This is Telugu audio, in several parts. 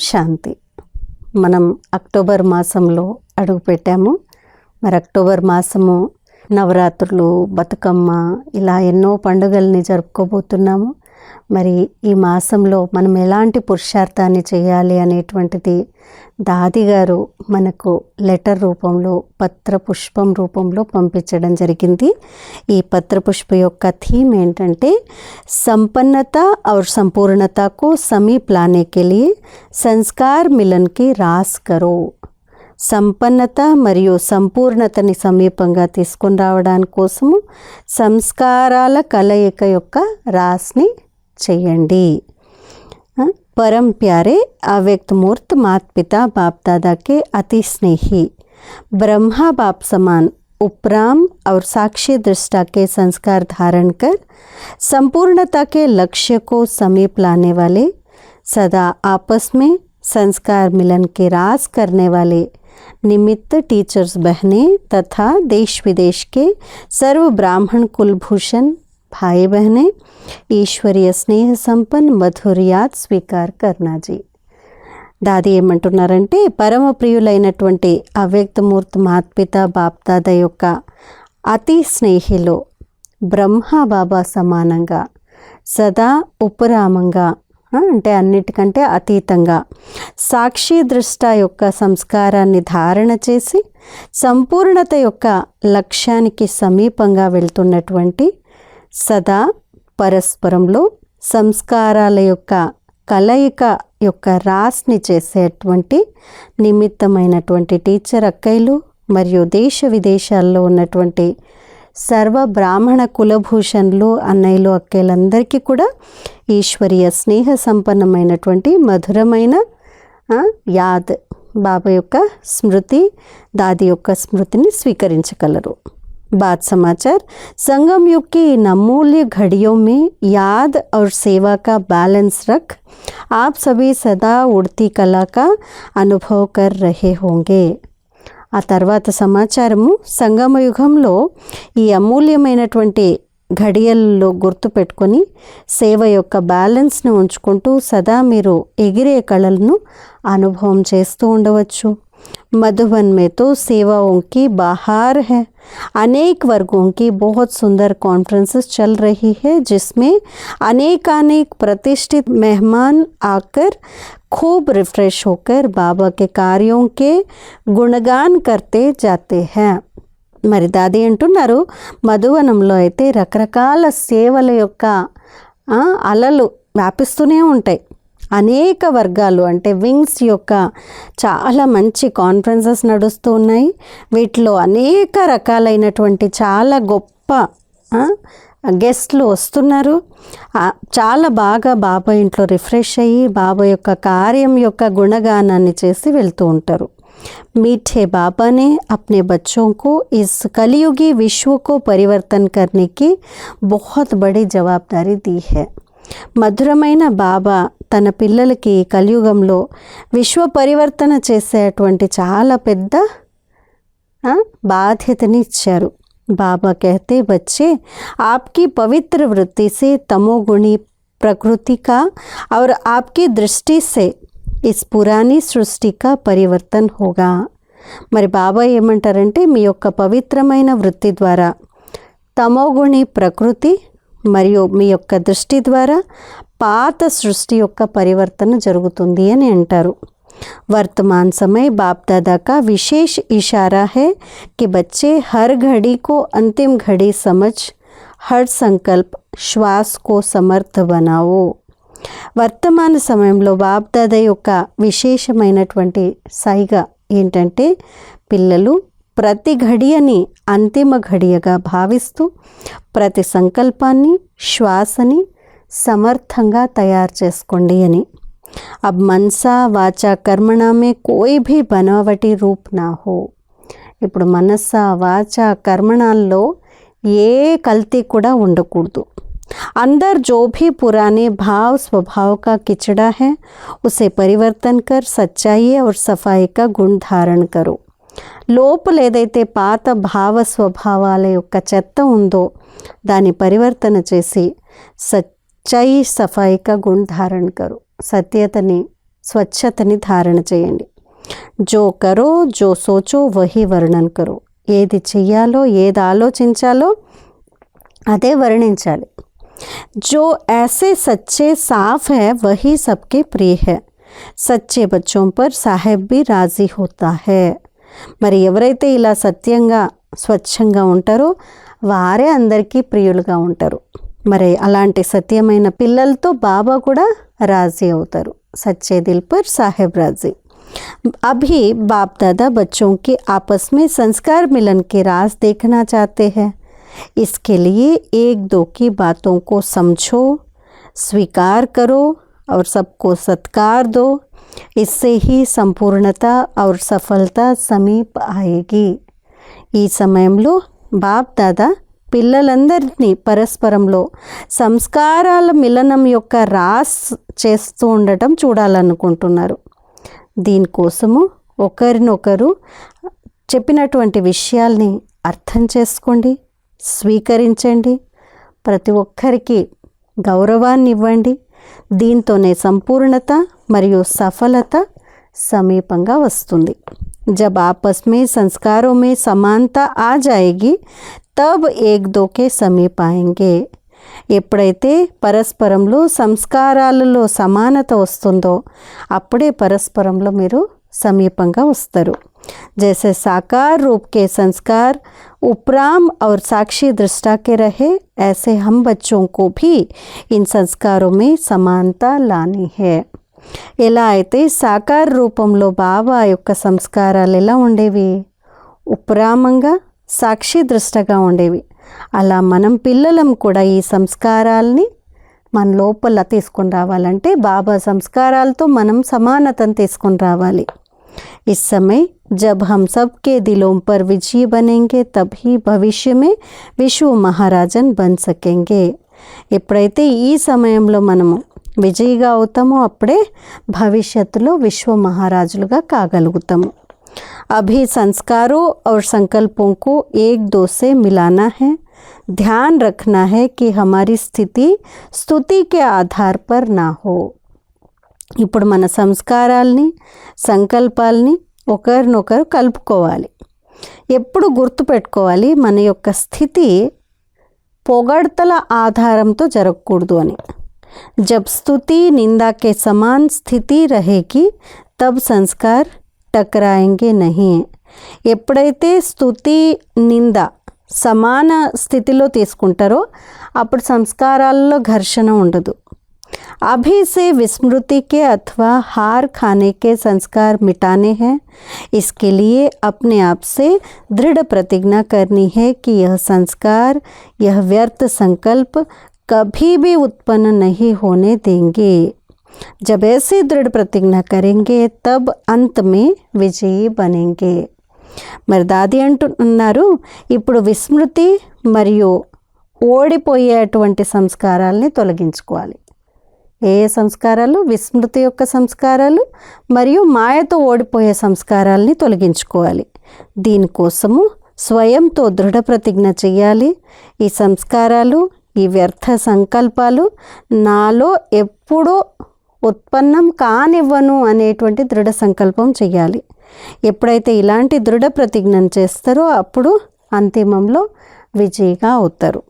శాంతి. మనం అక్టోబర్ మాసంలో అడుగుపెట్టాము మరి అక్టోబర్ మాసము నవరాత్రులు బతుకమ్మ ఇలా ఎన్నో పండుగల్ని జరుపుకోబోతున్నాము. మరి ఈ మాసంలో మనం ఎలాంటి పురుషార్థాన్ని చేయాలి అనేటువంటిది దాది గారు మనకు లెటర్ రూపంలో పత్ర పుష్పం రూపంలో పంపించడం జరిగింది ఈ పత్ర పుష్ప యొక్క థీమ్ ఏంటంటే సంపన్నత और संपूर्णता को समीप लाने के लिए संस्कार मिलन की रास करो సంపన్నత మరియు సంపూర్ణతని సమీపంగా తీసుకొని రావడానికి కోసము సంస్కారాల కలయిక యొక్క రాస్ని చేయండి हाँ, परम प्यारे अव्यक्त मूर्त मात पिता बाप दादा के अति स्नेही ब्रह्मा बाप समान उपराम और साक्षी दृष्टा के संस्कार धारण कर संपूर्णता के लक्ष्य को समीप लाने वाले सदा आपस में संस्कार मिलन के रास करने वाले निमित्त टीचर्स बहनें तथा देश विदेश के सर्व ब्राह्मण कुलभूषण ભાઈ બહેને ఈశ్వరీయ స్నేహ సంపన్న మధుర్యాత్ స్వీకార్ కర్ణాజీ దాది ఏమంటున్నారంటే పరమ ప్రియులైనటువంటి అవ్యక్తమూర్తి మాత్పిత బాప్దాద యొక్క అతి స్నేహిలో బ్రహ్మ బాబా సమానంగా సదా ఉపరామంగా అంటే అన్నిటికంటే అతీతంగా సాక్షి దృష్ట యొక్క సంస్కారాన్ని ధారణ చేసి సంపూర్ణత యొక్క లక్ష్యానికి సమీపంగా వెళ్తున్నటువంటి సదా పరస్పరంలో సంస్కారాల యొక్క కలయిక యొక్క రాస్ని చేసేటువంటి నిమిత్తమైనటువంటి టీచర్ అక్కయ్యలు మరియు దేశ విదేశాల్లో ఉన్నటువంటి సర్వ బ్రాహ్మణ కులభూషణులు అన్నయ్యలు అక్కయ్యలందరికీ కూడా ఈశ్వరీయ స్నేహ సంపన్నమైనటువంటి మధురమైన యాద్ బాబా యొక్క స్మృతి దాది యొక్క స్మృతిని స్వీకరించగలరు. बात समाचार संगम युग की इन अमूल्य घड़ियों में याद और सेवा का बैलेंस रख आप सभी सदा उड़ती कला का अनुभव कर रहे होंगे ఆ తర్వాత సమాచారము సంగమ యుగంలో ఈ అమూల్యమైనటువంటి ఘడియల్లో గుర్తుపెట్టుకొని సేవ యొక్క బ్యాలెన్స్ని ఉంచుకుంటూ సదా మీరు ఎగిరే కళలను అనుభవం చేస్తూ ఉండవచ్చు मधुबन में तो सेवाओं की बाहर है अनेक वर्गों की बहुत सुंदर कॉन्फ्रेंसेस चल रही है जिसमें अनेक अनेक प्रतिष्ठित मेहमान आकर खूब रिफ्रेश होकर बाबा के कार्यों के गुणगान करते जाते हैं మరి దాది అంటున్నారు మధువనంలో అయితే రకరకాల సేవల యొక్క ఆ, అలలు వ్యాపిస్తూనే ఉంటాయి అనేక వర్గాలు అంటే వింగ్స్ యొక్క చాలా మంచి కాన్ఫరెన్సెస్ నడుస్తూ ఉన్నాయి వీటిలో అనేక రకాలైనటువంటి చాలా గొప్ప ఆ, గెస్ట్లు వస్తున్నారు ఆ, చాలా బాగా బాబా ఇంట్లో రిఫ్రెష్ అయ్యి బాబా యొక్క కార్యం యొక్క గుణగానాన్ని చేసి వెళ్తూ ఉంటారు मीठे बाबा ने अपने बच्चों को इस कलयुगी विश्व को परिवर्तन करने की बहुत बड़ी जवाबदारी दी है మధురమైన బాబా తన పిల్లలకి ఈ కలియుగంలో విశ్వ పరివర్తన చేసేటువంటి చాలా పెద్ద ఆ, బాధ్యతని ఇచ్చారు बाबा कहते बच्चे आपकी पवित्र वृत्ति से तमोगुणी प्रकृति का और आपकी दृष्टि से इस पुरानी सृष्टि का परिवर्तन होगा మరి బాబా ఏమంటారంటే మీ యొక్క పవిత్రమైన వృత్తి ద్వారా తమోగుణి ప్రకృతి మరియు మీ యొక్క దృష్టి ద్వారా పాత సృష్టి యొక్క పరివర్తన జరుగుతుంది అని అంటారు वर्तमान समय बाप दादा का विशेष इशारा है कि बच्चे हर घड़ी को अंतिम घड़ी समझ हर संकल्प श्वास को समर्थ बनाओ వర్తమాన సమయంలో బాప్దాద యొక్క విశేషమైనటువంటి సైగ ఏంటంటే పిల్లలు ప్రతి ఘడియని అంతిమ ఘడియగా భావిస్తూ ప్రతి సంకల్పాన్ని శ్వాసని సమర్థంగా తయారు చేసుకోండి అని अब मनसा वाचा कर्मणा में कोई भी बनावटी रूप ना हो ఇప్పుడు మనస్స వాచ కర్మణాల్లో ఏ కల్తీ కూడా ఉండకూడదు अंदर जो भी पुराने भाव स्वभाव का किचड़ा है उसे परिवर्तन कर सच्चाई और सफाई का गुण धारण करो లోపల ఏదైతే పాత భావ స్వభావాల యొక్క చెత్త ఉందో దాన్ని పరివర్తన చేసి సచ్చాయి సఫాయిగా గుణ్ ధారణ కరు సత్యతని స్వచ్ఛతని ధారణ చేయండి జో కరో జో సోచో వహి వర్ణన్ కరో ఏది చెయ్యాలో ఏది ఆలోచించాలో అదే వర్ణించాలి जो ऐसे सच्चे साफ है वही सबके प्रिय है సచ్చే బచ్చోं पर సాహెబ్ भी రాజీ होता है మరి ఎవరైతే ఇలా సత్యంగా స్వచ్ఛంగా ఉంటారో వారే అందరికీ ప్రియులుగా ఉంటారు మరి అలాంటి సత్యమైన పిల్లలతో బాబా కూడా రాజీ అవుతారు సచ్చే దిల్ పర్ సాహెబ్ రాజీ अभी बाप दादा बच्चों के आपस में संस्कार मिलन के राज देखना चाहते हैं इसके लिए एक दो की बातों को समझो स्वीकार करो और सबको सत्कार दो इससे ही संपूर्णता और सफलता समीप आएगी ఈ సమయంలో బాప్ దాదా పిల్లలందరినీ పరస్పరంలో సంస్కారాల మిలనం యొక్క రాస్ చేస్తూ ఉండటం చూడాలనుకుంటున్నారు దీనికోసము ఒకరినొకరు చెప్పినటువంటి విషయాల్ని అర్థం చేసుకోండి స్వీకరించండి ప్రతి ఒక్కరికి గౌరవాన్ని ఇవ్వండి దీంతోనే సంపూర్ణత మరియు సఫలత సమీపంగా వస్తుంది. జబ్ ఆపస్ మే సంస్కారో మే సమానత ఆ జాయేగి తబ్ ఏక్ దోకే సమీపాయంగే. ఎప్పుడైతే పరస్పరంలో సంస్కారాలలో సమానత వస్తుందో అప్పుడే పరస్పరంలో మీరు సమీపంగా వస్తారు. जैसे साकार रूप के संस्कार उपराम और साक्षी दृष्टा के रहे ऐसे हम बच्चों को भी इन संस्कारों में समानता लानी है ఎలా అయితే సాకార రూపంలో బాబా యొక్క సంస్కారాలు ఎలా ఉండేవి ఉపరామంగా సాక్షి దృష్టగా ఉండేవి అలా మనం పిల్లలం కూడా ఈ సంస్కారాల్ని మన లోపల తీసుకొని రావాలంటే బాబా సంస్కారాలతో మనం సమానతను తీసుకొని రావాలి इस समय जब हम सबके दिलों पर विजयी बनेंगे तभी भविष्य में విశ్వ మహారాజన్ బన్ సకెంగే ఎప్పుడైతే ఈ సమయంలో మనము విజయిగా అవుతామో అప్పుడే భవిష్యత్తులో విశ్వ మహారాజులుగా కాగలుగుతాము अभी संस्कारों और संकल्पों को एक दो से मिलाना है ध्यान रखना है कि हमारी स्थिति स्तुति के आधार पर ना हो ఇప్పుడు మన సంస్కారాల్ని సంకల్పాల్ని ఒకరినొకరు కలుపుకోవాలి. ఎప్పుడు గుర్తుపెట్టుకోవాలి మన యొక్క స్థితి పొగడ్తల ఆధారంతో జరగకూడదు అని. జబ్ స్థుతి నిందాకే సమాన్ స్థితి రహేకి తబ్ సంస్కార్ టకరాయంగే నహి. ఎప్పుడైతే స్థుతి నింద సమాన స్థితిలో తీసుకుంటారో అప్పుడు సంస్కారాల్లో ఘర్షణ ఉండదు. अभी से विस्मृति के अथवा हार खाने के संस्कार मिटाने हैं इसके लिए अपने आप से दृढ़ प्रतिज्ञा करनी है कि यह संस्कार यह व्यर्थ संकल्प कभी भी उत्पन्न नहीं होने देंगे जब ऐसी दृढ़ प्रतिज्ञा करेंगे तब अंत में विजयी बनेंगे మరి దాది అంటున్నారు ఇప్పుడు విస్మృతి మరియు ఓడిపోయేటువంటి సంస్కారాల్ని తొలగించుకోవాలి ఏ సంస్కారాలు? విస్మృతి యొక్క సంస్కారాలు మరియు మాయతో ఓడిపోయే సంస్కారాల్ని తొలగించుకోవాలి. దీనికోసము స్వయంతో దృఢ ప్రతిజ్ఞ చేయాలి. ఈ సంస్కారాలు ఈ వ్యర్థ సంకల్పాలు నాలో ఎప్పుడూ ఉత్పన్నం కానివ్వను అనేటువంటి దృఢ సంకల్పం చేయాలి. ఎప్పుడైతే ఇలాంటి దృఢ ప్రతిజ్ఞను చేస్తారో అప్పుడు అంతిమంలో విజయిగా అవుతారు.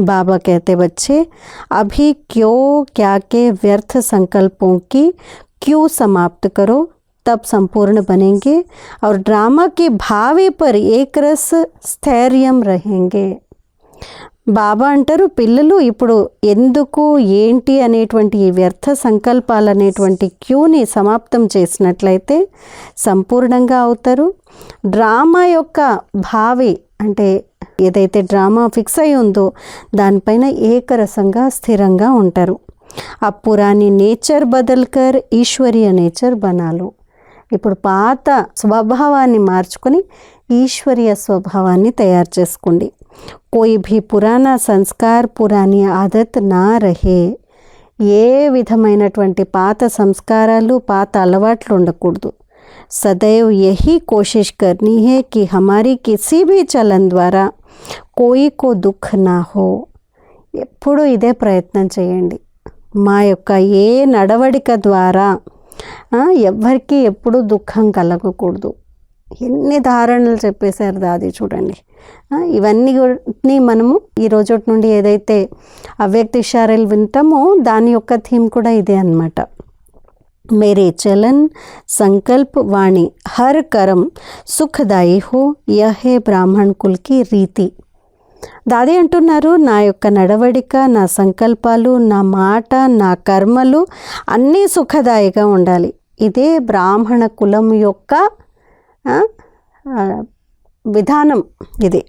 बाबा कहते बच्चे अभी क्यों क्या के व्यर्थ संकल्पों की क्यों समाप्त करो तब संपूर्ण बनेंगे और ड्रामा के भावी पर एक रस स्थैर्यम रहेंगे బాబా అంటారు పిల్లలు ఇప్పుడు ఎందుకు ఏంటి అనేటువంటి ఈ వ్యర్థ సంకల్పాలు అనేటువంటి క్యూని సమాప్తం చేసినట్లయితే సంపూర్ణంగా అవుతారు డ్రామా యొక్క భావి అంటే ఏదైతే డ్రామా ఫిక్స్ అయి ఉందో దానిపైన ఏకరసంగా స్థిరంగా ఉంటారు. ఆ పురాని నేచర్ బదల్కర్ ఈశ్వరీయ నేచర్ బనాలు. ఇప్పుడు పాత స్వభావాన్ని మార్చుకొని ఈశ్వరీయ స్వభావాన్ని తయారు చేసుకోండి. కోయి భీ పురాణ సంస్కార్ పురాణి ఆదత్ నా రహే. ఏ విధమైనటువంటి పాత సంస్కారాలు పాత అలవాట్లు ఉండకూడదు. సదైవ్ ఎహీ కోషిష్ కర్నీ హే కి హమారీ కిసీ భీ చలన్ ద్వారా కోయి కో దుఃఖ నా హో ఎప్పుడూ ఇదే ప్రయత్నం చేయండి. మా యొక్క ఏ నడవడిక ద్వారా ఎవ్వరికీ ఎప్పుడూ దుఃఖం కలగకూడదు. ఎన్ని ధారణలు చెప్పేశారు దాది చూడండి. ఇవన్నీ మనము ఈ రోజు నుండి ఏదైతే అవ్యక్త ఇషారాలు వింటామో దాని యొక్క థీమ్ కూడా ఇదే అన్నమాట. मेरे चलन संकल्प वाणी हर कर्म సుఖదాయి హో యహే బ్రాహ్మణ్ కుల్కి రీతి దాది అంటున్నారు నా యొక్క నడవడిక నా సంకల్పాలు నా మాట నా కర్మలు అన్నీ సుఖదాయిగా ఉండాలి ఇదే బ్రాహ్మణ కులం యొక్క ఆ, ఆ, విధానం ఇది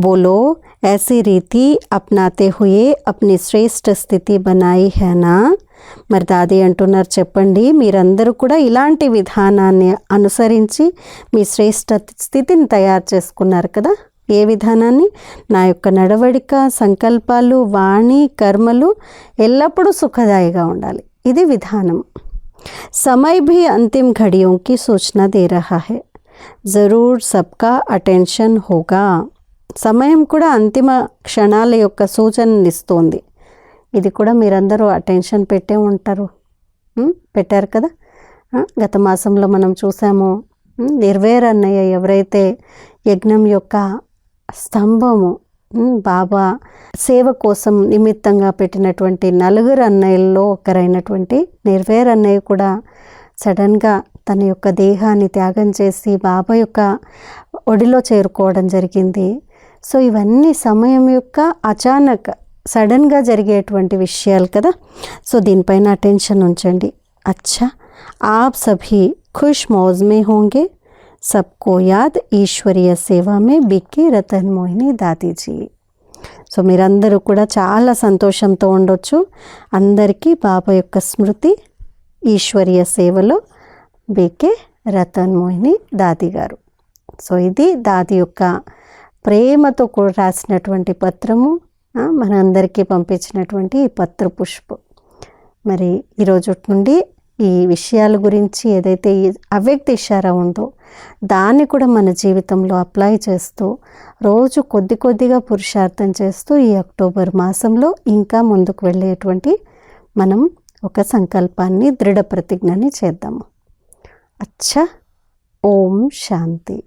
बोलो ऐसी रीति अपनाते हुए अपनी శ్రేష్ఠ స్థితి బనాయి హేనా మరి దాది అంటున్నారు చెప్పండి మీరందరూ కూడా ఇలాంటి విధానాన్ని అనుసరించి మీ శ్రేష్ఠ స్థితిని తయారు చేసుకున్నారు కదా ఏ విధానాన్ని నా యొక్క నడవడిక సంకల్పాలు వాణి కర్మలు ఎల్లప్పుడూ సుఖదాయిగా ఉండాలి ఇది విధానం समय भी अंतिम घड़ियों की सूचना दे रहा है ज़रूर सबका అటెన్షన్ होगा సమయం కూడా అంతిమ క్షణాల యొక్క సూచననిస్తోంది ఇది కూడా మీరందరూ అటెన్షన్ పెట్టే ఉంటారు. పెట్టారు కదా? గత మాసంలో మనం చూసాము నిర్వేర్ అన్నయ్య ఎవరైతే యజ్ఞం యొక్క స్తంభము బాబా సేవ కోసం నిమిత్తంగా పెట్టినటువంటి నలుగురు అన్నయ్యల్లో ఒకరైనటువంటి నిర్వేర్ అన్నయ్య కూడా సడన్గా తన యొక్క దేహాన్ని త్యాగం చేసి బాబా యొక్క ఒడిలో చేరుకోవడం జరిగింది. సో ఇవన్నీ సమయం యొక్క అచానక్ సడన్గా జరిగేటువంటి విషయాలు కదా సో దీనిపైన అటెన్షన్ ఉంచండి అచ్చా ఆప్ సభీ ఖుష్ మౌజ్ మే హోంగే सबको याद ఈశ్వరీయ సేవ మే బిక్కి రతన్ మోహిని దాదీజీ సో మీరందరూ కూడా చాలా సంతోషంతో ఉండొచ్చు అందరికీ బాబా యొక్క స్మృతి ఈశ్వరీయ సేవలో బీకే రతన్ మోహిని దాది గారు సో ఇది దాది యొక్క ప్రేమతో కూడా రాసినటువంటి పత్రము మనందరికీ పంపించినటువంటి ఈ పత్ర పుష్పం మరి ఈరోజు నుండి ఈ విషయాల గురించి ఏదైతే అవ్యక్త ఇషారా ఉందో దాన్ని కూడా మన జీవితంలో అప్లై చేస్తూ రోజు కొద్ది కొద్దిగా పురుషార్థం చేస్తూ ఈ అక్టోబర్ మాసంలో ఇంకా ముందుకు వెళ్ళేటువంటి మనం ఒక సంకల్పాన్ని దృఢ ప్రతిజ్ఞని చేద్దాము. అచ్చా ఓం శాంతి.